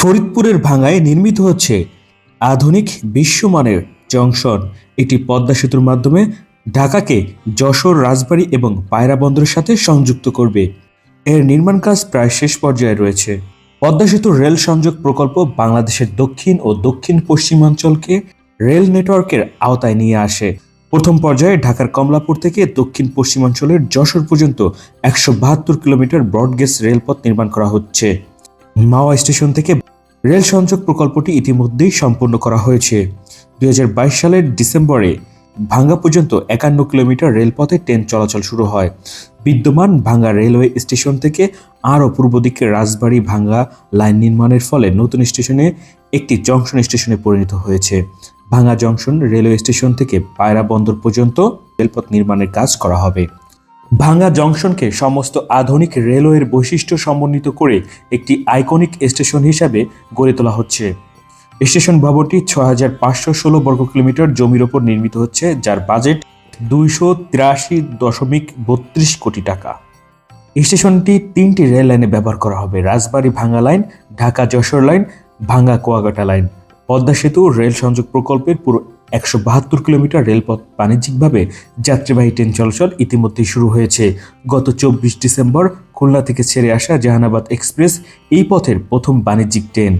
ফরিদপুরের ভাঙায় নির্মিত হচ্ছে আধুনিক বিশ্বমানের জংশন। এটি পদ্মা সেতুর মাধ্যমে ঢাকাকে যশোর, রাজবাড়ী এবং পায়রা বন্দরের সাথে সংযুক্ত করবে। এর নির্মাণ কাজ প্রায় শেষ পর্যায়ে রয়েছে। পদ্মা সেতুর রেল সংযোগ প্রকল্প বাংলাদেশের দক্ষিণ ও দক্ষিণ পশ্চিমাঞ্চলকে রেল নেটওয়ার্কের আওতায় নিয়ে আসে। প্রথম পর্যায়ে ঢাকার কমলাপুর থেকে দক্ষিণ পশ্চিমাঞ্চলের যশোর পর্যন্ত একশো বাহাত্তর কিলোমিটার ব্রডগেজ রেলপথ নির্মাণ করা হচ্ছে। মাওয়া স্টেশন থেকে রেল সংযোগ প্রকল্পটি ইতিমধ্যেই সম্পন্ন করা হয়েছে। দু হাজার বাইশ সালের ডিসেম্বরে ভাঙ্গা পর্যন্ত একান্ন কিলোমিটার রেলপথে ট্রেন চলাচল শুরু হয়। বিদ্যমান ভাঙ্গা রেলওয়ে স্টেশন থেকে আরও পূর্ব দিকে রাজবাড়ী ভাঙ্গা লাইন নির্মাণের ফলে নতুন স্টেশনে একটি জংশন স্টেশনে পরিণত হয়েছে। ভাঙ্গা জংশন রেলওয়ে স্টেশন থেকে পায়রা বন্দর পর্যন্ত রেলপথ নির্মাণের কাজ করা হবে। ভাঙ্গা জংশনকে সমস্ত আধুনিক রেলওয়ের বৈশিষ্ট্য সমন্বিত করে একটি আইকনিক স্টেশন হিসাবে গড়ে তোলা হচ্ছে। স্টেশন ভবনটি ছ হাজার পাঁচশো ষোলো বর্গ কিলোমিটার জমির ওপর নির্মিত হচ্ছে, যার বাজেট দুইশো তিরাশি দশমিক বত্রিশ কোটি টাকা। স্টেশনটি তিনটি রেল লাইনে ব্যবহার করা হবে, রাজবাড়ী ভাঙ্গা লাইন ঢাকা যশোর লাইন ভাঙ্গা কুয়াকাটা লাইন। পদ্মা সেতু রেল সংযোগ প্রকল্পের পুরো একশো বাহাত্তর কিলোমিটার রেলপথ বাণিজ্যিকভাবে যাত্রীবাহী ট্রেন চলাচল ইতিমধ্যেই শুরু হয়েছে। গত চব্বিশ ডিসেম্বর খুলনা থেকে ছেড়ে আসা জাহানাবাদ এক্সপ্রেস এই পথের প্রথম বাণিজ্যিক ট্রেন।